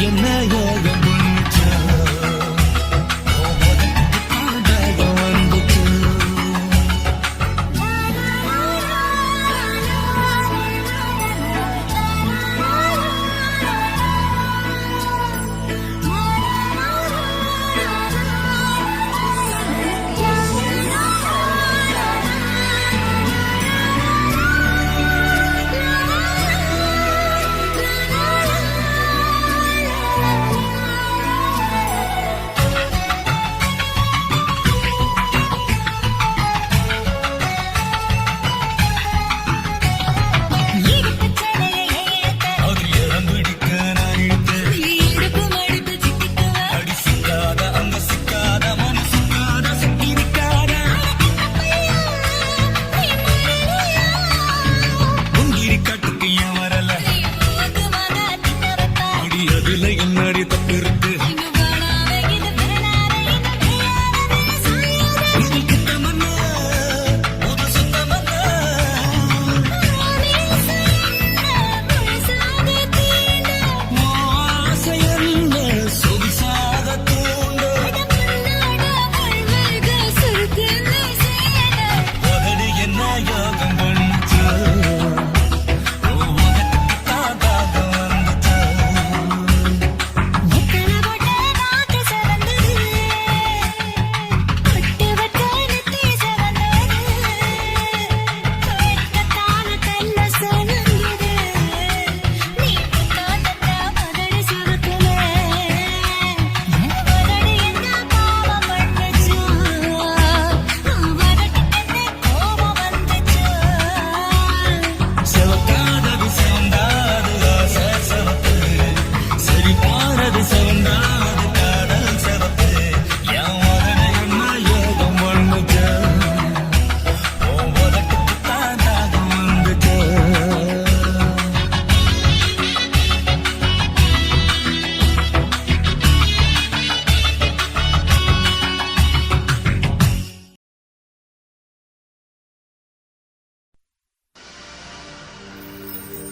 என்ன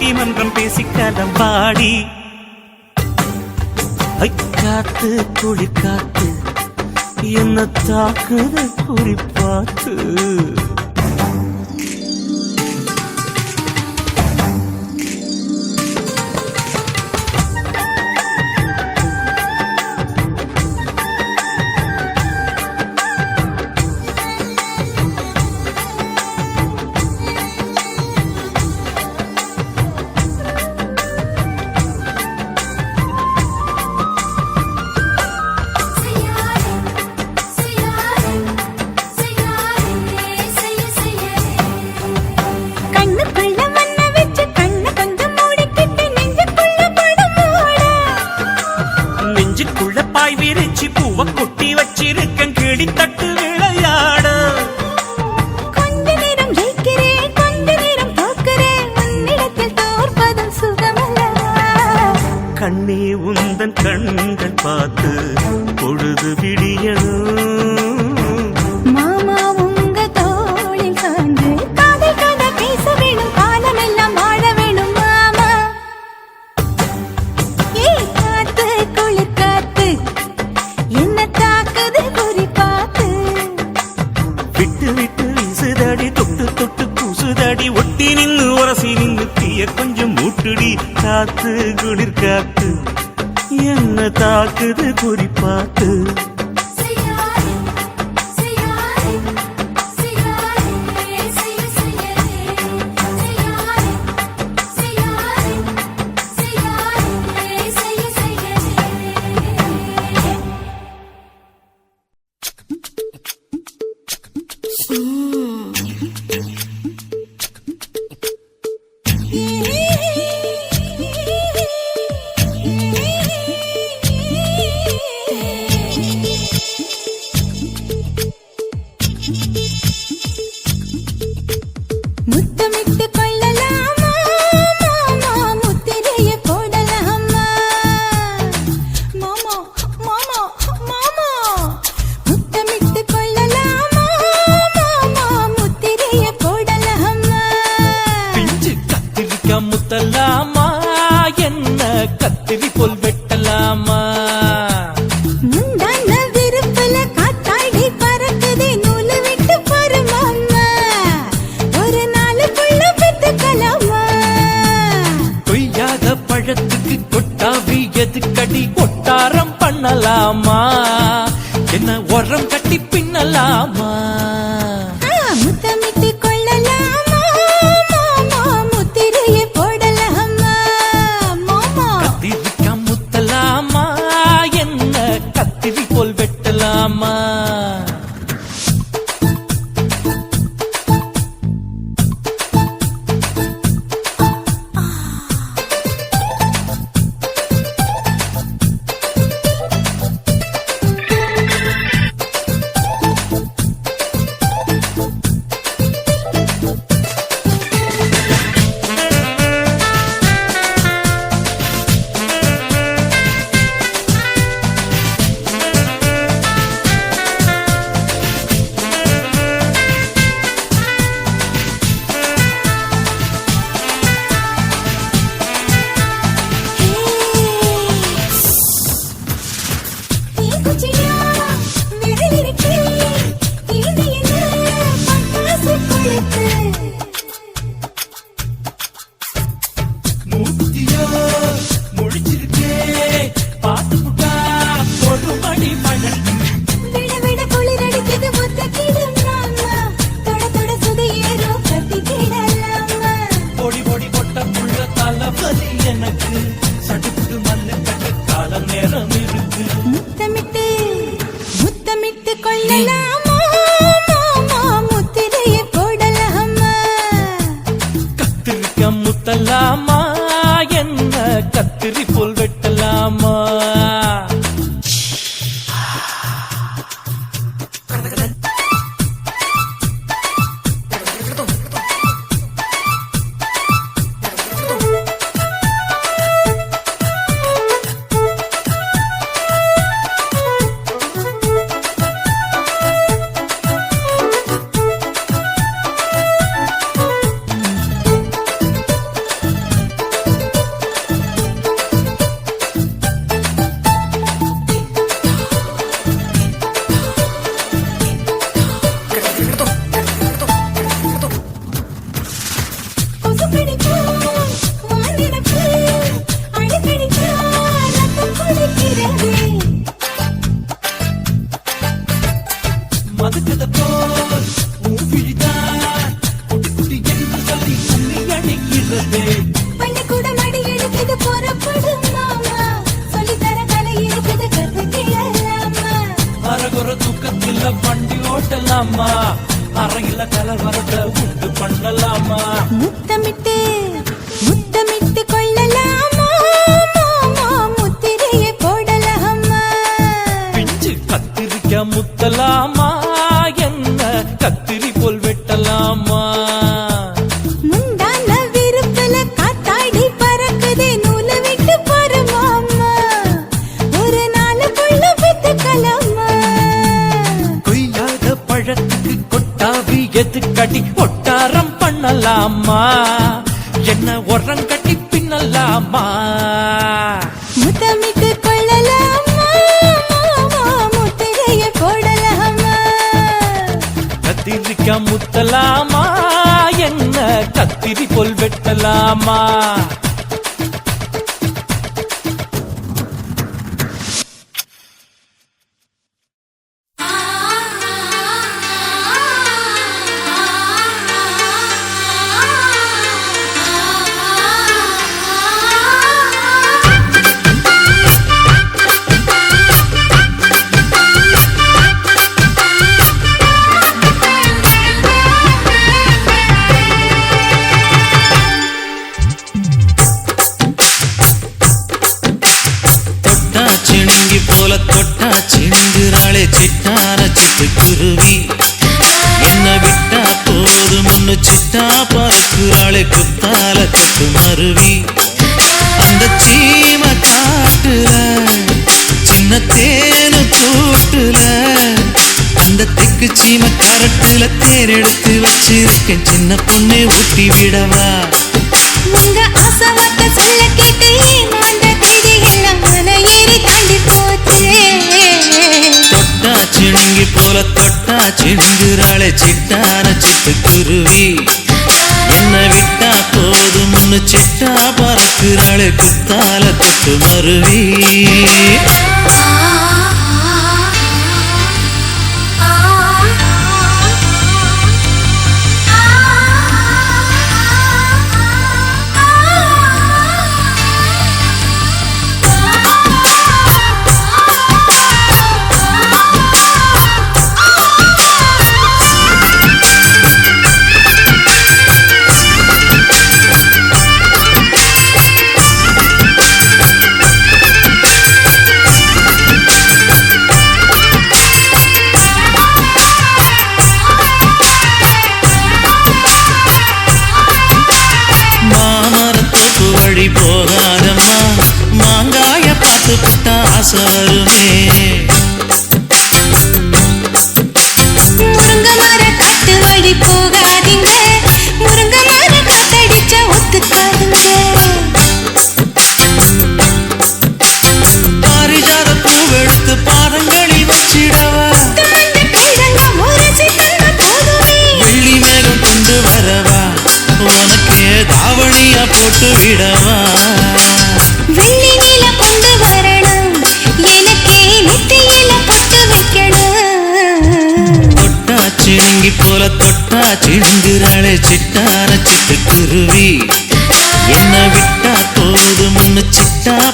பாட்டி மன்றம் பேசி கலம் பாடி காத்து குளிக்காத்து என்ன தாக்குதல் குறிப்பாத்து குளிர் காத்து என்ன தாக்குது குறி கட்டி கொட்டாரம் பண்ணலாமா? என்ன உரம் கட்டி பின்னலாமா? அறையில கலவரத்தை உண்டு பண்ணலாமா? முத்தமிட்டு முத்தமிட்டு கொள்ளலாமா? முத்திரையை போடலாமா? பிஞ்சு கத்திரிக்க முத்தலாமா? எதுக்கடி ஒட்டாரம் பண்ணலாமா? என்ன உரம் கட்டி பின்னலாமா? முத்தமிட்டு கொள்ளலாமா? முத்திரையை போடலாமா? கத்திரிக்க முத்தலாமா? என்ன கத்திரி போல் வெட்டலாமா? சிட்டுக்குருவி என்ன விட்டா போதும் ஒன்னு சிட்டா பறக்குறாளே குத்தால கட்டு மருவி. அந்த சீம காட்டுல சின்ன தேனு கூட்டுல அந்த திக்கு சீம கரட்டுல தேர் எடுத்து வச்சிருக்கேன். சின்ன பொண்ணு ஊட்டி விடவா? உங்க அசவ சிணுங்கி போல தொட்டா சிணுங்குறாளே சிட்டார சிட்டுக்குருவி என்ன விட்டா போதும்னு சிட்டா பறக்குறாளே குத்தால குத்து மருவி.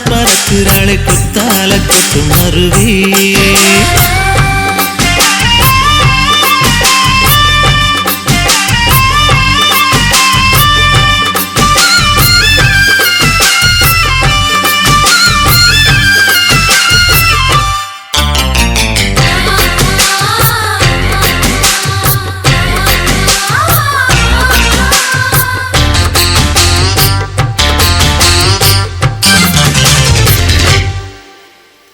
பறக்குறாளே குத்தால கொத்து மருவி